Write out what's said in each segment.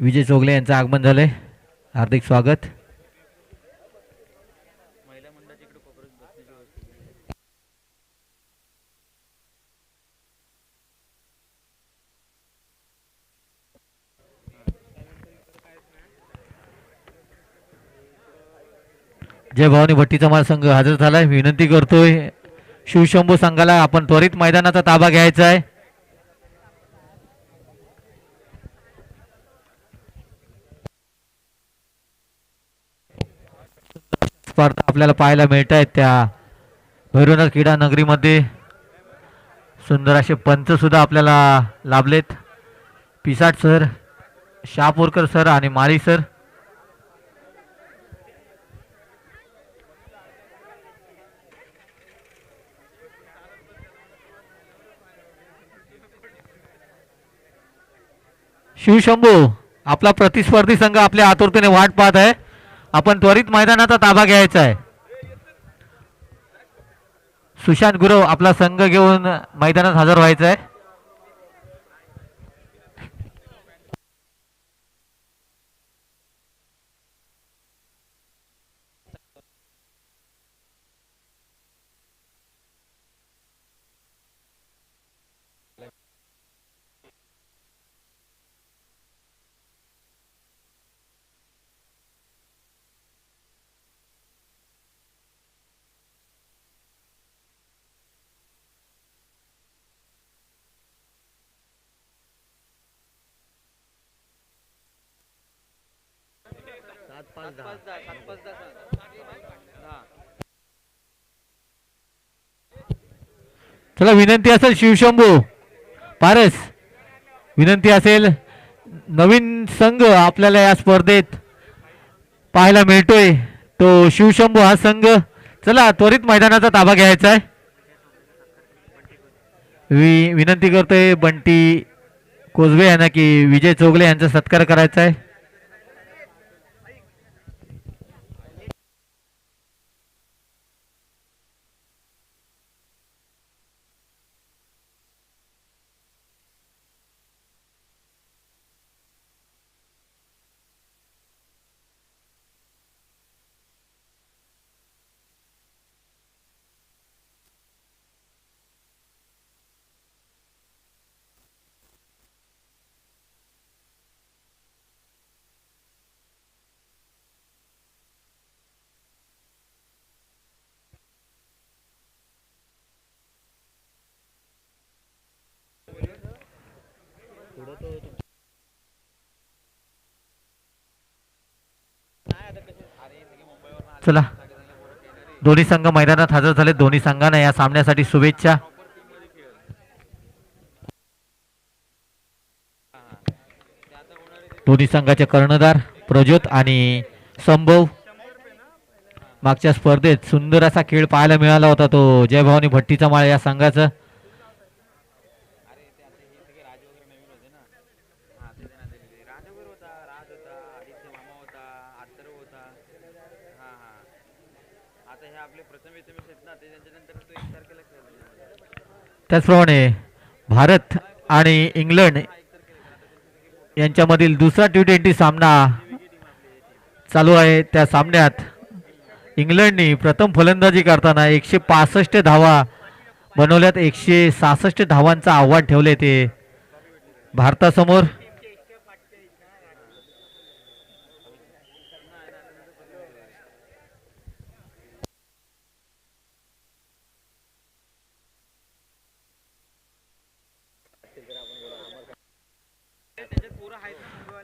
विजय चोगले यांचं आगमन झालंय. हार्दिक स्वागत. जय भवानी भट्टीचा मला संघ हजर झालाय. विनंती करतोय शिवशंभू संघाला आपण त्वरित मैदानाचा ताबा घ्यायचा आहे. स्पर्धा आपल्याला पाहायला मिळत आहेत त्या. भैरवनाथ क्रीडा नगरीमध्ये सुंदर असे पंच सुद्धा आपल्याला लाभलेत. पिसाट सर शापूरकर सर आणि माळी सर. शिवशंभू आपला प्रतिस्पर्धी संघ आपल्या आतुरतेने वाट पाहत आहे. आपण त्वरित मैदानाचा ताबा घ्यायचा आहे. सुशांत गुरव आपला संघ घेऊन मैदानात हजर व्हायचा आहे चला विनंती असेल शिवशंभू. पारस विनंती असेल नवीन संघ आपल्याला या स्पर्धेत पाहायला मिळतोय. तो शिवशंभू हा संघ. चला त्वरित मैदानाचा ताबा घ्यायचा आहे. वि विनंती करतोय बंटी कोजवे यांना की विजय चोगले यांचा सत्कार करायचा आहे. चला. दोन्ही संघ मैदानात हजर झाले. दोन्ही संघांना या सामन्यासाठी शुभेच्छा. दोन्ही संघाचे कर्णधार प्रज्योत आणि संभव. मागच्या स्पर्धेत सुंदर असा खेळ पाहायला मिळाला होता तो. जयभवानी भट्टीचा माळ या संघाचा राज होता आदित्य मामा होता आत्तर होता हा हा आता हे आपले प्रथम विथमेश आहेत ना ते त्यांच्यानंतर तो एक तारखेला खेळला त्याचप्रमाणे भारत आणि इंग्लंड यांच्यामधील दुसरा टी ट्वेंटी सामना चालू आहे. त्या सामन्यात इंग्लंडने प्रथम फलंदाजी करताना एकशे पासष्ट धावा बनवल्यात. एकशे सहासष्ट धावांचं आव्हान ठेवले ते भारतासमोर.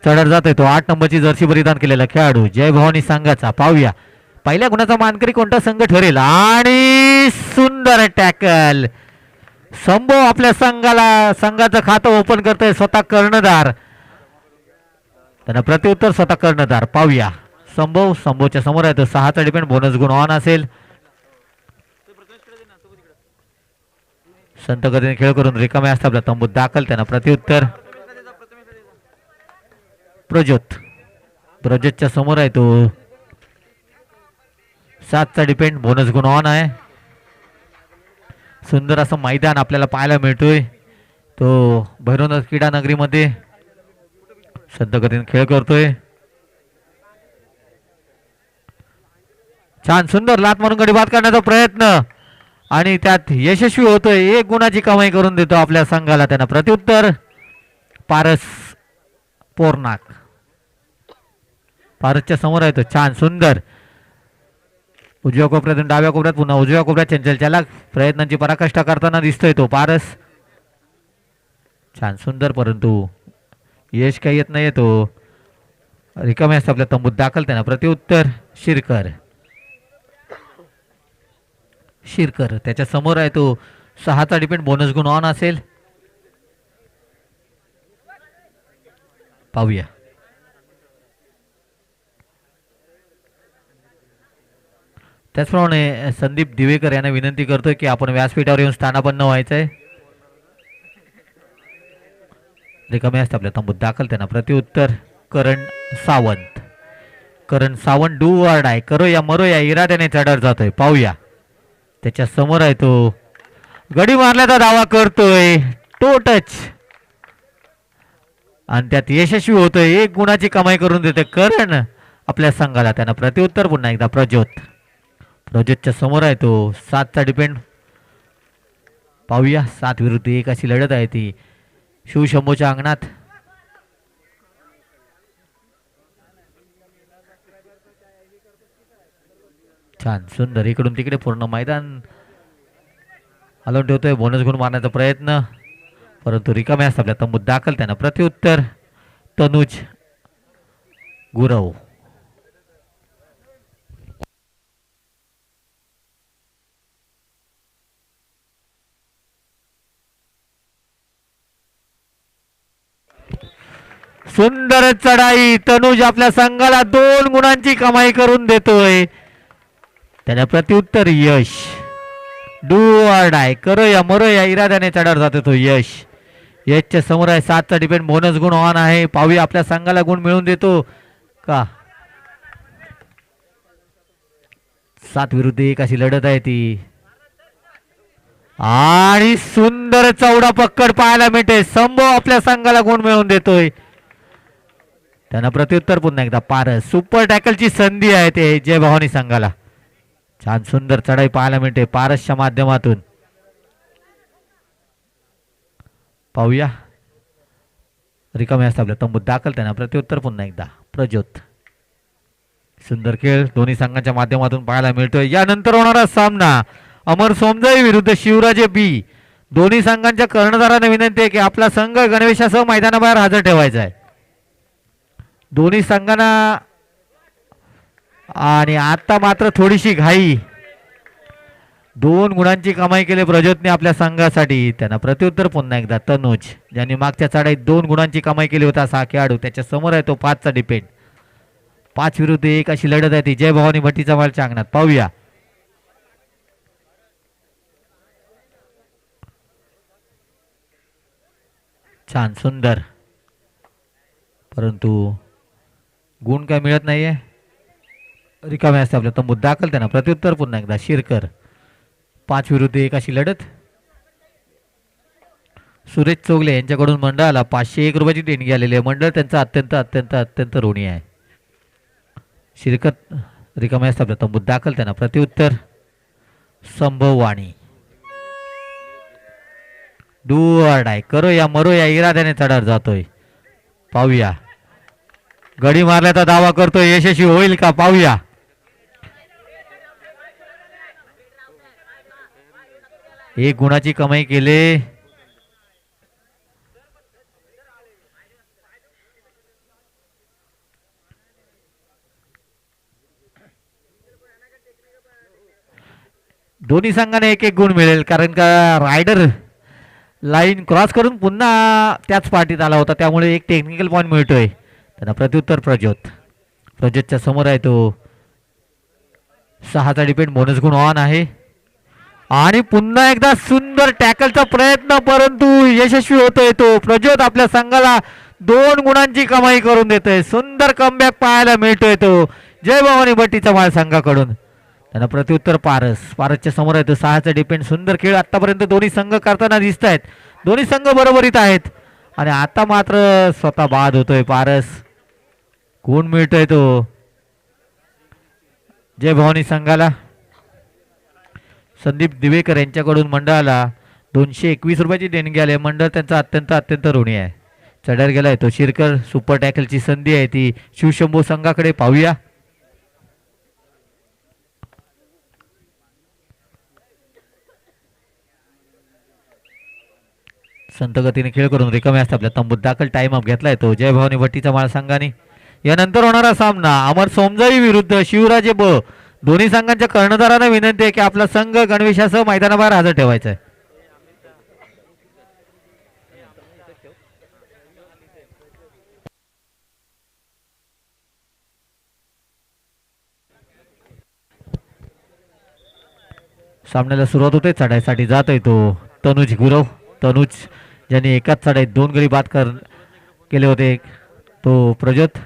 चढत जातोय तो. आठ नंबरची जर्सी परिधान केलेला खेळाडू. जय भवानी संघाचा. पाहूया. पहिल्या गुणाचा मानकरी कोणता संघ ठरेल? आणि सुंदर टॅकल. संभव आपल्या संघाला संघाचं खातं ओपन करतोय स्वतः कर्णधार. त्यांना प्रत्युत्तर स्वतः कर्णधार. पाहूया. संभव संभवच्या समोर आहे तो. सहाचा डिपेंड बोनस गुण ऑन असेल. संत गतीने खेळ करून रिकामे असतात. आपल्या तंबूत दाखल. त्यांना प्रत्युत्तर. प्रज्योत प्रज्योतच्या समोर आहे तो. सातचा डिपेंड बोनस गुण ऑन आहे. सुंदर असं मैदान आपल्याला पाहायला मिळतोय. तो भैरवनाथ क्रीडा नगरीमध्ये गतीने खेळ करतोय. छान सुंदर लात मारून गडी बाद करण्याचा प्रयत्न. आणि त्यात यशस्वी होतोय. एक गुणाची कमाई करून देतो आपल्या संघाला त्यांना प्रत्युत्तर. पारस पोरनाक. पारसच्या समोर आहे तो. छान सुंदर. उजव्या कोपऱ्यातून डाव्या कोपऱ्यात पुन्हा उजव्या कोपऱ्यात चंचल चालक प्रयत्नांची पराकाष्ठा करताना दिसतोय तो पारस. छान सुंदर परंतु यश काही येत नाही तो. रिकामे असतो आपल्या तंबूत. दाखल त्यांना. प्रतिउत्तर शिरकर. शिरकर त्याच्यासमोर आहे तो. सहाचा डिपेंड बोनस गुण ऑन असेल. पाहूया. त्याचप्रमाणे संदीप दिवेकर यांना विनंती करतोय की आपण व्यासपीठावर येऊन स्थानापन्न व्हायचंय. रिकामे असते आपल्या तंबूत दाखल त्यांना. प्रत्युत्तर करण सावंत. करण सावंत डू वर्ड आहे करो या मरो या इराद्याने चढर जातोय. पाहूया. त्याच्यासमोर आहे तो. गडी मारल्याचा दावा करतोय. टो टच आणि त्यात यशस्वी होतोय. एक गुणाची कमाई करून देते करण. आपल्या संघाला त्यांना प्रत्युत्तर पुन्हा एकदा प्रज्योत. प्रज्योतच्या समोर आहे तो. सातचा डिपेंड पाहूया. सात विरुद्ध एक अशी लढत आहे ती. शिवशंभूच्या अंगणात. छान. सुंदर. इकडून तिकडे पूर्ण मैदान. हलवून ठेवतोय. बोनस गुण मारण्याचा प्रयत्न. परंतु रिकाम्या असतात आपल्या तंबूत दाखल त्यांना प्रत्युत्तर. तनुज. गुरव. सुंदर चढाई तनुज आपल्या संघाला दोन गुणांची कमाई करून देतोय. त्याला प्रत्युत्तर यश. Do or die. करो या मरो या. इराद्याने चढावर जातो तो यश. यशच्या समोर आहे सातचा डिपेंड बोनस गुण ऑन आहे. पावी आपल्या संघाला गुण मिळवून देतो. का? सात विरुद्ध एक अशी लढत आहे ती. आणि सुंदर चौडा पक्कड पाहायला मिळते. संभव आपल्या संघाला गुण मिळवून देतोय. त्यांना प्रत्युत्तर पुन्हा एकदा. पारस. सुपर टॅकलची संधी आहे ते जय भवानी संघाला. छान सुंदर चढाई पाहायला मिळते पारसच्या माध्यमातून. पाहूया. रिकामे असतात आपल्या तंबूत दाखल त्यांना. प्रत्युत्तर पुन्हा एकदा. प्रज्योत. सुंदर खेळ दोन्ही संघांच्या माध्यमातून पाहायला मिळतोय. यानंतर होणारा सामना. अमर सोमजाई विरुद्ध शिवराजे बी. दोन्ही संघांच्या कर्णधारांना विनंती आहे की आपला संघ गणवेशासह मैदानाबाहेर हजर ठेवायचा आहे. दोन्ही संघांना आणि आता मात्र थोडीशी घाई. दोन गुणांची कमाई केली प्रज्योतने आपल्या संघासाठी. त्यांना प्रत्युत्तर पुन्हा एकदा. तनुज ज्यांनी मागच्या चढाईत दोन गुणांची कमाई केली होता असा खेळाडू त्याच्यासमोर आहे तो पाचचा डिपेंड. पाच विरुद्ध एक अशी लढत आहे ती. जय भवानी भट्टीचा मालच्या अंगणात पाहूया. छान सुंदर. परंतु गुण काय मिळत नाहीये? रिकामे असते आपल्या तंबूत दाखल त्यांना. प्रत्युत्तर पुन्हा एकदा. शिरकर. पाच विरुद्ध एक अशी लढत. सुरेश चोगले यांच्याकडून मंडळाला पाचशे एक रुपयाची देणगी आलेली आहे. मंडळ त्यांचं अत्यंत अत्यंत अत्यंत ऋणी आहे. शिरकत रिकामे असते आपल्या तंबूत दाखल त्यांना. प्रत्युत्तर संभव वाणी डू डाय. करो या मरो या. इराद्याने चढावर जातोय. पाहूया. गडी मारल्याचा दावा करतोय यशस्वी होईल का पाहूया. एक गुणाची कमाई केले. दोन्ही संघाने एक एक गुण मिळेल कारण का रायडर लाईन क्रॉस करून पुन्हा त्याच पार्टीत आला होता त्यामुळे एक टेक्निकल पॉईंट मिळतोय. त्यांना प्रत्युत्तर प्रज्योत. प्रज्योतच्या समोर आहे तो. सहाचा डिपेंड बोनस गुण ऑन आहे. आणि पुन्हा एकदा सुंदर टॅकलचा प्रयत्न परंतु यशस्वी होतोय तो. प्रज्योत आपल्या संघाला दोन गुणांची कमाई करून देतोय. सुंदर कमबॅक पाहायला मिळतोय तो. जय भवानी भट्टीचा माळ संघाकडून. त्यांना प्रत्युत्तर पारस. पारसच्या समोर आहे तो. सहाचा डिपेंड सुंदर खेळ. आतापर्यंत दोन्ही संघ करताना दिसत आहेत दोन्ही संघ बरोबरीत आहेत. आणि आता मात्र स्वतः बाद होतोय पारस. कोण मिळतोय तो? जय भवानी संघाला. संदीप दिवेकर यांच्याकडून मंडळाला दोनशे एकवीस रुपयाची देणगी आली आहे. मंडळ त्यांचा अत्यंत अत्यंत ऋणी आहे. चढ्यावर गेलाय तो शिरकर. सुपर टॅकलची संधी आहे ती. शिवशंभू संघाकडे पाहूया. संत गतीने खेळ करून रिकाम्या असतात आपल्या. तंबूत दाखल टाइम अप घेतलाय तो. जय भवानी भट्टीचा माळ संघाने. यानंतर होणारा सामना. अमर सोमजाई विरुद्ध शिवराजे ब. दोन्ही संघांच्या कर्णधारांना विनंती आहे की आपला संघ गणवेशासह मैदानाबाहेर हजर ठेवायचा आहे. सामन्याला सुरुवात होते. चढाईसाठी जातोय तो तनुज गुरव. तनुज ज्यांनी एकाच चढाईत दोन गडी बाद कर केले होते. तो प्रज्योत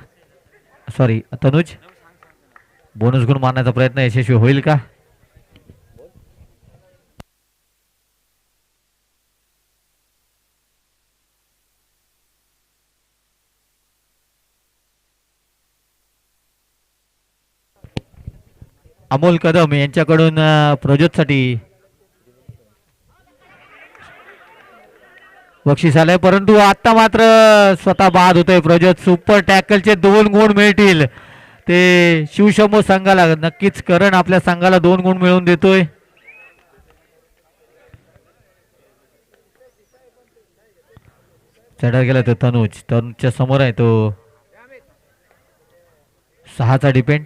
सॉरी तनुज बोनस गुण मारण्याचा प्रयत्न यशस्वी होईल का? अमोल कदम यांच्याकडून प्रोजेक्टसाठी बक्षीस आलंय. परंतु आता मात्र स्वतः बाद होतोय. प्रज्योत सुपर टॅकलचे दोन गुण मिळतील. ते शिवशंभू संघाला नक्कीच करण आपल्या संघाला दोन गुण मिळवून देतोय. चढा गेला तो तनुज. तनुजच्या समोर आहे तो. सहाचा डिपेंड.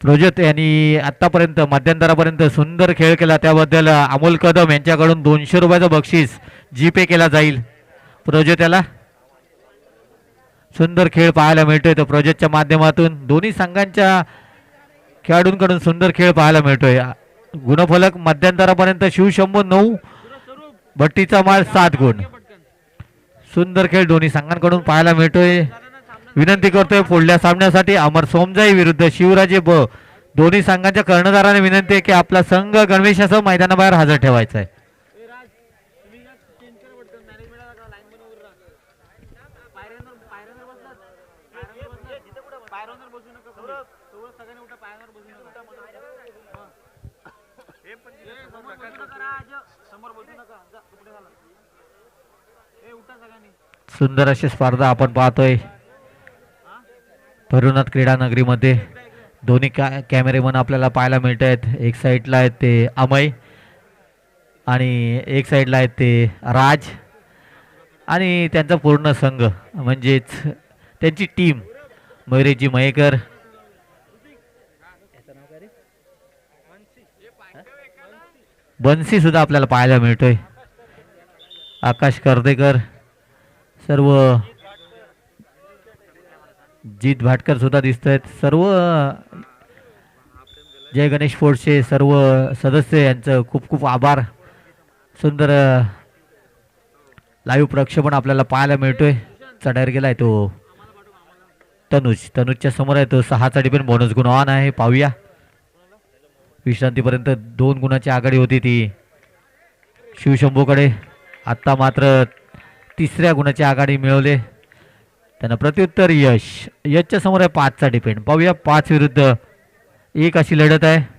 प्रोजेक्ट यांनी आतापर्यंत मध्यंतरापर्यंत सुंदर खेळ केला. त्याबद्दल अमोल कदम यांच्याकडून दोनशे रुपयाचं बक्षीस जी पे केला जाईल. प्रोजेक्ट याला सुंदर खेळ पाहायला मिळतोय. तो प्रोजेक्टच्या माध्यमातून दोन्ही संघांच्या खेळाडूंकडून सुंदर खेळ पाहायला मिळतोय. गुणफलक मध्यंतरापर्यंत शिवशंभू नऊ भट्टीचा माळ सात गुण. सुंदर खेळ दोन्ही संघांकडून पाहायला मिळतोय. विनंती करतोय पुढल्या सामन्यासाठी अमर सोमजाई विरुद्ध शिवराजे ब. दोन्ही संघांच्या कर्णधाराने विनंती आहे की आपला संघ गणवेशासह मैदानाबाहेर हजर ठेवायचा आहे. सुंदर अशी स्पर्धा आपण पाहतोय. भरुनाथ क्रीडा नगरीमध्ये. दोन्ही कॅ कॅमेरेमन आपल्याला पाहायला मिळत आहेत एक साईडला आहेत ते अमय आणि एक साईडला आहेत ते राज आणि त्यांचा पूर्ण संघ म्हणजेच त्यांची टीम मयुरेजी मयेकर. बन्सी सुद्धा आपल्याला पाहायला मिळतोय. आकाश कर्देकर सर्व जीत भाटकर सुद्धा दिसत आहेत सर्व जय गणेश फोर्सचे सर्व सदस्य यांचं खूप खूप आभार. सुंदर लाईव्ह प्रक्षेपण आपल्याला पाहायला मिळतोय. चढायला गेलाय तो तनुज. तनुजच्या समोर आहे तो. सहाचा डिपेंड बोनस गुण ऑन आहे. पाहूया. विश्रांतीपर्यंत दोन गुणाची आघाडी होती ती. शिवशंभूकडे आत्ता मात्र तिसऱ्या गुणाची आघाडी मिळवले. त्यांना प्रत्युत्तर यश. यशच्या समोर आहे पाचचा डिपेंड. पाहूया पाच विरुद्ध एक अशी लढत आहे.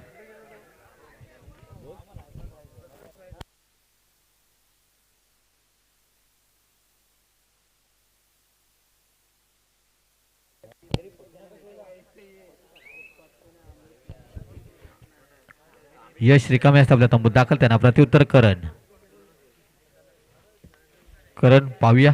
यश रिकामे असतात आपल्या तंबूत दाखल. त्यांना प्रत्युत्तर करण. करण पाहूया.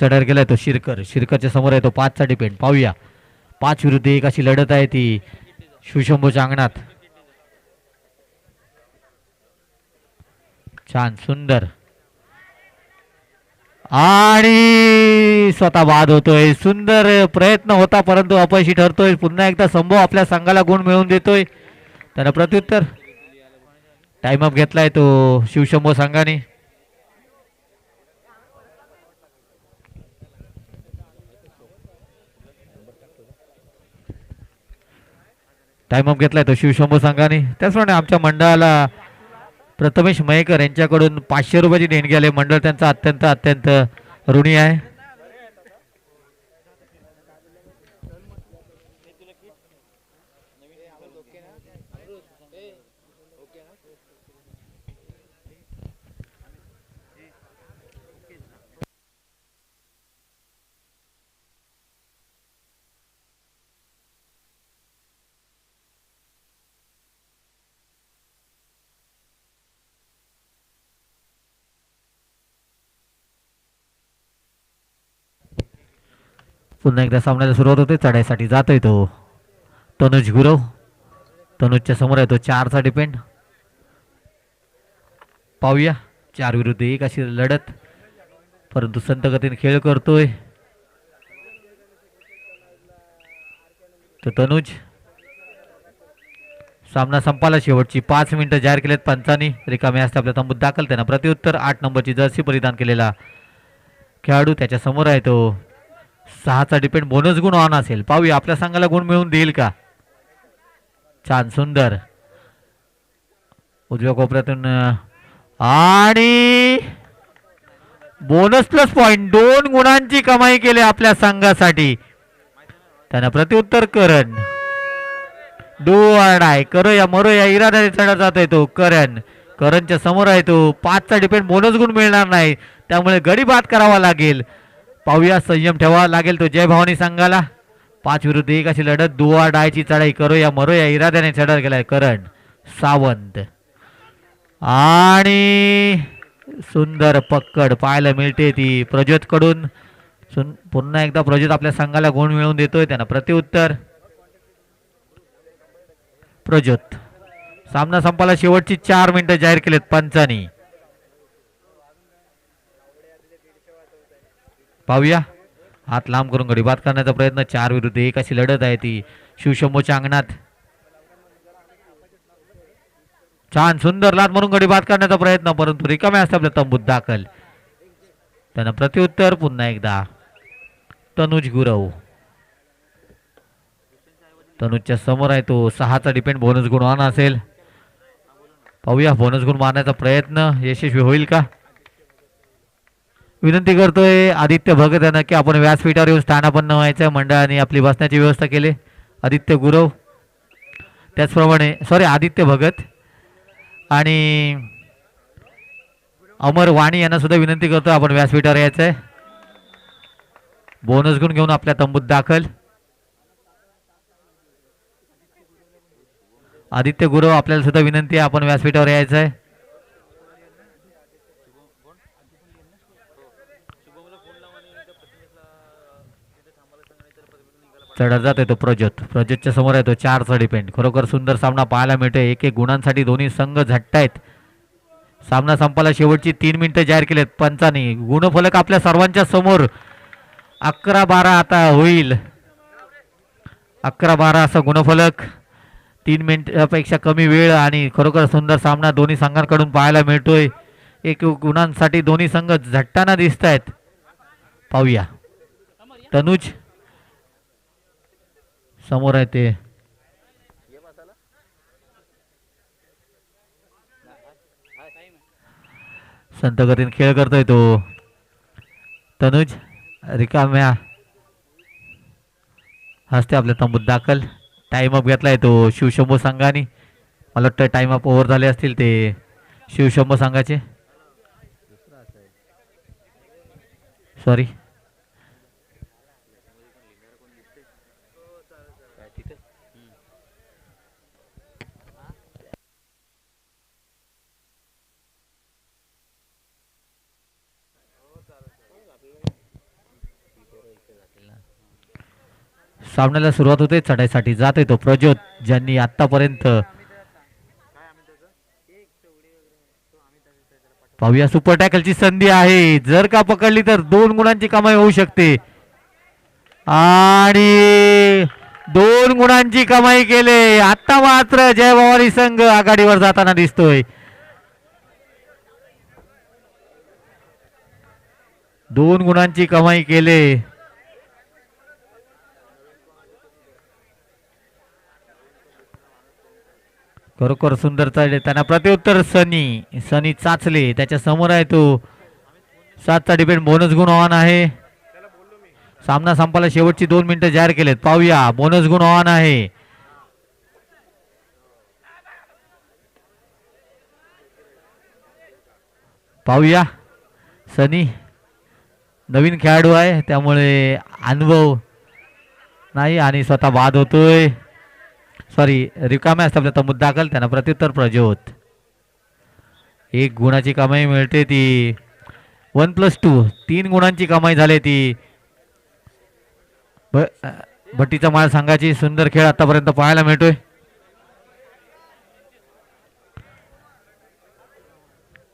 चढार गेलाय तो शिरकर. शिरकरच्या समोर आहे तो पाचचा डिपेंड पाहूया. पाच विरुद्ध एक अशी लढत आहे ती शिवशंभूच्या अंगणात छान सुंदर. आणि स्वतः बाद होतोय. सुंदर प्रयत्न होता परंतु अपयशी ठरतोय. पुन्हा एकदा संभव आपल्या संघाला गुण मिळवून देतोय. त्यानं प्रत्युत्तर. टाइम अप घेतलाय तो शिवशंभो संघाने. टाइम अप घेतलाय तो शिवशंभू संघाने. त्याचप्रमाणे आमच्या मंडळाला प्रथमेश मयेकर यांच्याकडून पाचशे रुपयाची देणगी आली. मंडळ त्यांचा अत्यंत अत्यंत ऋणी आहे. पुन्हा एकदा सामन्याला सुरुवात होते चढाईसाठी जातोय तो. तनुज गुरव. तनुजच्या समोर आहे तो चारचा डिपेंड. पाहूया चार विरुद्ध एक अशी लढत. परंतु संत गतीने खेळ करतोय. तो तनुज. सामना संपाला शेवटची पाच मिनिटं जाहीर केलेत पंचांनी. रिकामे असते आपल्या तंबूत दाखल. त्यांना प्रत्युत्तर. आठ नंबरची जर्सी परिधान केलेला खेळाडू त्याच्यासमोर आहे तो. सहाचा डिपेंड बोनस गुण ऑन असेल. पाहूया आपल्या संघाला गुण मिळवून देईल का? छान सुंदर. उजव्या कोपऱ्यातून आणि बोनस प्लस पॉइंट दोन गुणांची कमाई केली आपल्या संघासाठी. त्यांना प्रत्युत्तर करण. डू आहे करो या मरो या इराद्याने चढत जातोय तो. करण. करणच्या समोर आहे तो. पाचचा डिपेंड बोनस गुण मिळणार नाही. त्यामुळे गडी बाद करावा लागेल. पाहूया संयम ठेवावा लागेल तो. जय भवानी संघाला. पाच विरुद्ध एक अशी लढत दुवा डायची चढाई करूया मरूया मरो या इराद्याने चढत गेलाय करण सावंत. आणि सुंदर पक्कड पाहायला मिळते ती प्रज्योत कडून सुन पुन्हा एकदा प्रज्योत आपल्या संघाला गुण मिळवून देतोय त्यांना प्रत्युत्तर. प्रज्योत. सामना संपाला शेवटची चार मिनिटं जाहीर केलेत पंचानी. पाहूया. हात लांब करून गडी बाद करण्याचा प्रयत्न. चार विरुद्ध एक अशी लढत आहे ती. शिवशंभूच्या अंगणात छान सुंदर लाद म्हणून गडी बाद करण्याचा प्रयत्न. परंतु रिकामे असते आपल्या तंबूत दाखल. त्यानं प्रत्युत्तर पुन्हा एकदा. तनुज गुरव. तनुजच्या समोर आहे तो. सहाचा डिपेंड बोनस गुण ऑन असेल. पाहूया. बोनस गुण मारण्याचा प्रयत्न यशस्वी होईल का? विनंती करतोय आदित्य भगत यांना की आपण व्यासपीठावर येऊन स्थानापन्न व्हायचं मंडळाने आपली बसण्याची व्यवस्था केली. आदित्य गुरव. त्याचप्रमाणे सॉरी आदित्य भगत. आणि अमर वाणी यांना सुद्धा विनंती करतो आपण व्यासपीठावर यायचं आहे बोनस गुण घेऊन आपल्या तंबूत दाखल. आदित्य गुरव आपल्याला सुद्धा विनंती आहे आपण व्यासपीठावर यायचं आहे चढत जातोय तो प्रज्योत प्रज्योतच्या समोर आहे तो चारचा डिपेंड खरोखर सुंदर सामना पाहायला मिळतोय. एक एक गुणांसाठी दोन्ही संघ झटतायत. सामना संपायला शेवटची तीन मिनिटं जाहीर केलेत पंचानी. गुणफलक आपल्या सर्वांच्या समोर. अकरा बारा आता होईल. अकरा बारा असा गुणफलक. तीन मिनिटापेक्षा कमी वेळ आणि खरोखर सुंदर सामना दोन्ही संघांकडून पाहायला मिळतोय. एक गुणांसाठी दोन्ही संघ झटताना दिसत आहेत पाहूया. तनुज समोर आहे ते. संत गतीने खेळ करतोय तो. तनुज रिकाम्या हसते आपल्या तंबूत दाखल. टाइम अप घेतलाय तो शिवशंभू संघाने. मला वाटतं टाइम अप ओव्हर झाले असतील ते. शिवशंभू संघाचे. सॉरी सामन्याला सुरुवात होते चढाईसाठी जातोय तो प्रज्योत ज्यांनी आतापर्यंत पाहूया सुपर टॅकलची संधी आहे. जर का पकडली तर दोन गुणांची कमाई होऊ शकते. आणि दोन गुणांची कमाई केले. आता मात्र जय भवानी संघ आघाडीवर जाताना दिसतोय. दोन गुणांची कमाई केले. खरोखर सुंदर चालले. त्यांना प्रत्युत्तर सनी. सनी चाचले. त्याच्यासमोर आहे तो. सातचा डिपेंड बोनस गुण ऑन आहे. सामना संपायला शेवटची दोन मिनिटं जाहीर केलेत. पाहूया. बोनस गुण ऑन आहे. पाहूया. सनी. नवीन खेळाडू आहे. त्यामुळे अनुभव नाही आणि स्वतः बाद होतोय. सॉरी रिकाम्या असतात आपल्या मुद्दा दाखल त्यांना. प्रत्युत्तर प्रज्योत. एक गुणाची कमाई मिळते ती. वन प्लस टू तीन गुणांची कमाई झाली ती. ब भट्टीचा माळ सांगायची सुंदर खेळ आतापर्यंत पाहायला मिळतोय.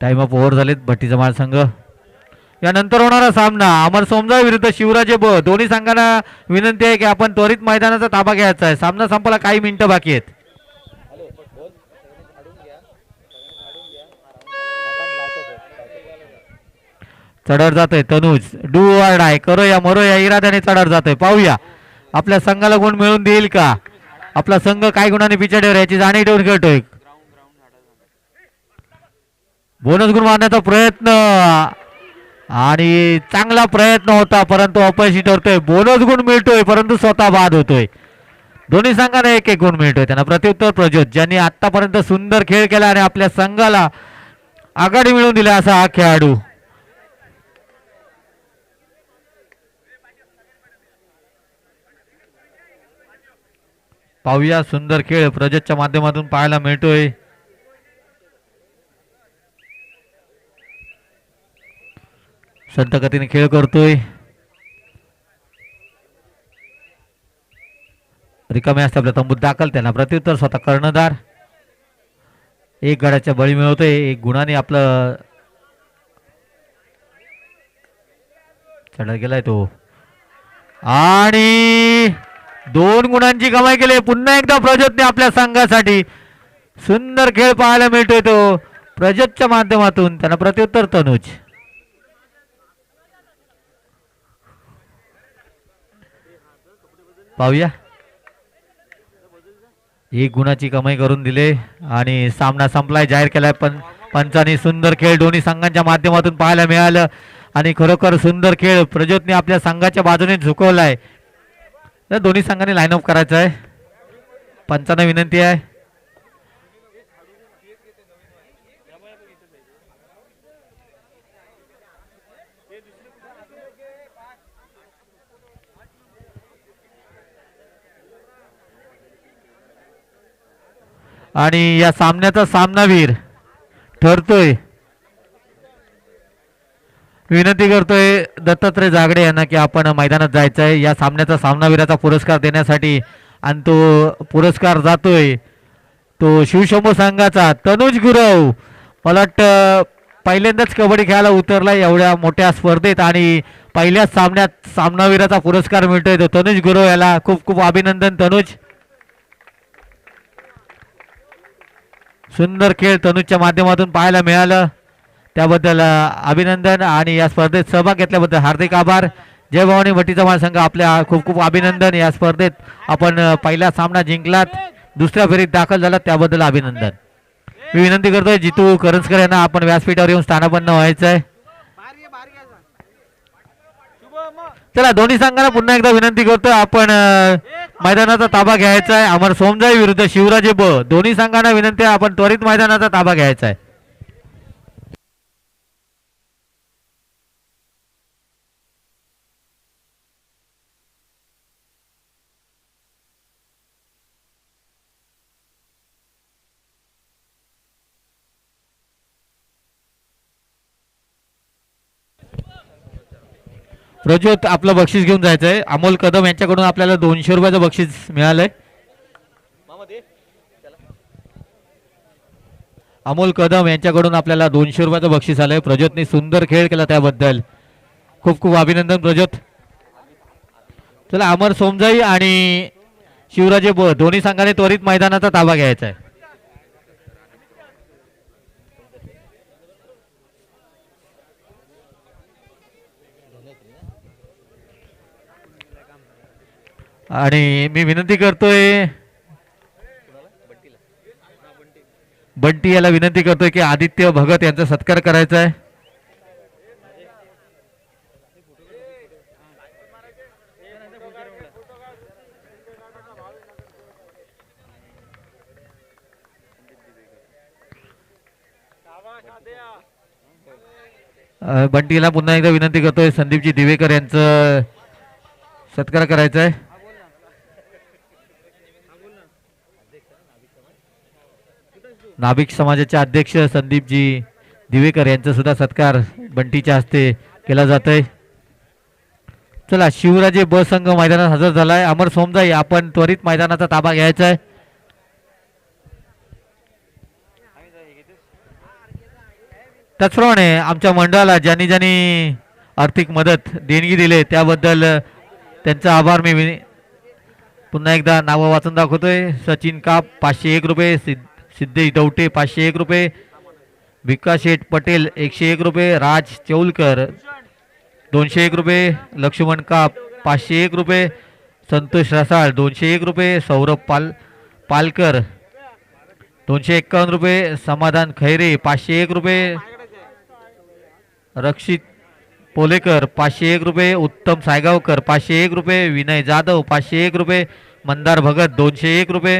टाइम अप ओव्हर झालेत भट्टीचा माळ संघ. यानंतर होणारा सामना. अमर सोमजा विरुद्ध शिवराजे ब दोन्ही संघांना विनंती आहे की आपण त्वरित मैदानाचा ताबा घ्यायचा आहे. सामना संपायला काही मिनिटं बाकी आहेत. चढर जातोय तनुज. डू वार्ड आहे करो या मरो या इराद्याने चढर जातोय. पाहूया. आपल्या संघाला गुण मिळून देईल का? आपला संघ काय गुणाने पिछाडीवर याची जाणीव ठेवून खेळतोय. बोनस गुण मारण्याचा प्रयत्न. आणि चांगला प्रयत्न होता परंतु अपयशी ठरतोय. बोनस गुण मिळतोय परंतु स्वतः बाद होतोय. दोन्ही संघांना एक एक गुण मिळतोय. त्यांना प्रत्युत्तर प्रज्योत ज्यांनी आतापर्यंत सुंदर खेळ केला आणि आपल्या संघाला आघाडी मिळवून दिली असा हा खेळाडू. पाहूया सुंदर खेळ प्रजतच्या माध्यमातून पाहायला मिळतोय. संत गतीने खेळ करतोय. रिकामे असते आपल्या तंबूत दाखल त्यांना प्रत्युत्तर स्वतः कर्णधार. एक गडाच्या बळी मिळवतोय एक गुणाने आपलं चढत गेलाय तो. आणि दोन गुणांची कमाई केली पुन्हा एकदा प्रजतने आपल्या संघासाठी सुंदर खेळ पाहायला मिळतोय तो. प्रजतच्या माध्यमातून त्यांना प्रत्युत्तर तनुज. पाहूया. एक गुणाची कमाई करून दिले आणि सामना संपलाय जाहीर केलाय. पण पंचाने सुंदर खेळ दोन्ही संघांच्या माध्यमातून पाहायला मिळालं. आणि खरोखर सुंदर खेळ प्रज्योतने आपल्या संघाच्या बाजूने झुकवलाय. तर दोन्ही संघांनी लाईन अप करायचं आहे पंचांना विनंती आहे. आणि या सामन्याचा सामनावीर ठरतोय. विनंती करतोय दत्तात्रय जागडे यांना की आपण मैदानात जायचं आहे या सामन्याचा सामनावीराचा पुरस्कार देण्यासाठी आणि तो पुरस्कार जातोय. तो शिवशंभू संघाचा तनुज गुरव मला वाटतं पहिल्यांदाच कबड्डी खेळायला उतरला एवढ्या मोठ्या स्पर्धेत आणि पहिल्याच सामन्यात सामनावीराचा पुरस्कार मिळतोय. तो तनुज गुरव याला खूप खूप अभिनंदन तनुज. सुंदर खेळ तनुजच्या माध्यमातून पाहायला मिळालं. त्याबद्दल अभिनंदन आणि या स्पर्धेत सहभाग घेतल्याबद्दल हार्दिक आभार. जय भवानी भट्टीचा महासंघ आपल्या खूप खूप अभिनंदन. या स्पर्धेत आपण पहिला सामना जिंकलात. दुसऱ्या फेरीत दाखल झाला त्याबद्दल अभिनंदन. मी विनंती करतोय जितू करंजकर यांना आपण व्यासपीठावर येऊन स्थानापन्न व्हायचं आहे चला दोन्ही संघाला पुन्हा एकदा विनंती करतो आपण मैदानाचा ताबा घ्यायचा आहे. अमर सोमजाई विरुद्ध शिवराजे ब. दोन्ही संघांना विनंती आहे आपण त्वरित मैदानाचा ताबा घ्यायचा आहे. प्रज्योत आपलं बक्षीस घेऊन जायचं आहे अमोल कदम यांच्याकडून आपल्याला दोनशे रुपयाचं बक्षीस मिळालंय. अमोल कदम यांच्याकडून आपल्याला दोनशे रुपयाचं बक्षीस आलंय. प्रज्योतने सुंदर खेळ केला त्याबद्दल. खूप खूप अभिनंदन प्रज्योत. चला अमर सोमजाई आणि शिवराजे ब दोन्ही संघाने त्वरित मैदानाचा ताबा घ्यायचा आहे. आणि मी विनंती करतोय बंटी याला विनंती करतोय की आदित्य भगत यांचा सत्कार करायचा आहे. बंटीला पुन्हा एकदा विनंती करतोय संदीपजी दिवेकर यांचं सत्कार करायचा आहे. नाभिक समाजाचे अध्यक्ष संदीपजी दिवेकर यांचा सुद्धा सत्कार बंटीच्या हस्ते केला जात आहे चला शिवराजे ब संघ मैदानात हजर झालाय. अमर सोमजाई आपण त्वरित मैदानाचा ताबा घ्यायचा आहे. त्याचप्रमाणे आमच्या मंडळाला ज्यांनी ज्यांनी आर्थिक मदत देणगी दिले त्याबद्दल त्यांचा आभार मी पुन्हा एकदा नावं वाचून दाखवतोय. सचिन काप पाचशे एक रुपये सिद्ध सिद्धेश दौटे पाचशे एक रुपये विकास शेठ पटेल एकशे एक रुपये राज चौलकर दोनशे एक रुपये लक्ष्मण काप पाचशे एक रुपये संतोष रसाळ दोनशे एक रुपये सौरभ पाल पालकर दोनशे एक्कावन्न रुपये समाधान खैरे पाचशे एक रुपये रक्षित पोलेकर पाचशे एक रुपये उत्तम सायगावकर पाचशे एक रुपये विनय जाधव पाचशे एक रुपये मंदार भगत दोनशे एक रुपये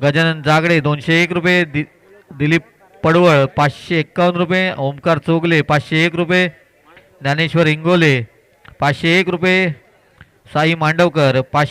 गजानन जागडे दोनशे एक रुपये दि दिलीप पडवळ पाचशे एक्कावन्न रुपये ओमकार चोगले पाचशे एक रुपये ज्ञानेश्वर इंगोले पाचशे एक रुपये साई मांडवकर पाचशे